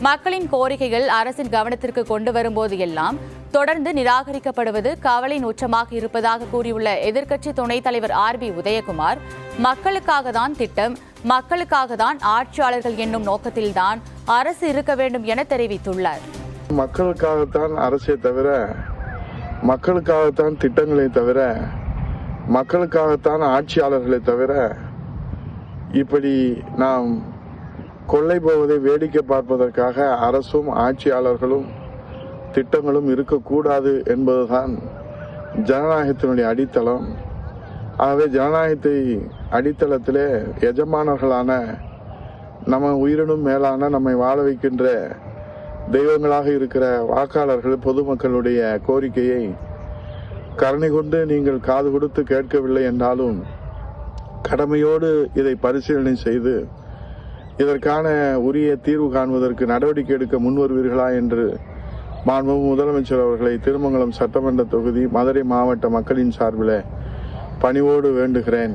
மக்களின் கோரிக்கைகள் அரசின் கவனத்திற்கு கொண்டு வரும்போது எல்லாம் தொடர்ந்து நிராகரிக்கப்படுவது கவலையின் உச்சமாக இருப்பதாக கூறியுள்ள எதிர்க்கட்சி துணைத் தலைவர் ஆர் பி உதயகுமார் மக்களுக்காக தான் திட்டம் மக்களுக்காக தான் ஆட்சியாளர்கள் என்னும் நோக்கத்தில்தான் அரசு இருக்க வேண்டும் என தெரிவித்துள்ளார். மக்களுக்காகத்தான் அரசே தவிர மக்களுக்காகத்தான் திட்டங்களை தவிர மக்களுக்காகத்தான் ஆட்சியாளர்களை தவிர இப்படி நாம் கொள்ளை போவதை வேடிக்கை பார்ப்பதற்காக அரசும் ஆட்சியாளர்களும் திட்டங்களும் இருக்கக்கூடாது என்பதுதான் ஜனநாயகத்தினுடைய அடித்தளம். ஆகவே ஜனநாயகத்தை அடித்தளத்திலே எஜமானர்களான நம்ம உயிரினும் மேலான நம்மை வாழ வைக்கின்ற தெய்வங்களாக இருக்கிற வாக்காளர்கள் பொதுமக்களுடைய கோரிக்கையை கருணை கொண்டு நீங்கள் காது கொடுத்து கேட்கவில்லை என்றாலும் கடமையோடு இதை பரிசீலனை செய்து இதற்கான உரிய தீர்வு காண்பதற்கு நடவடிக்கை எடுக்க முன்வருவீர்களா என்று மாண்புமிகு முதலமைச்சர் அவர்களை திருமங்கலம் சட்டமன்ற தொகுதி மதுரை மாவட்ட மக்களின் சார்பில் பணிவோடு வேண்டுகிறேன்.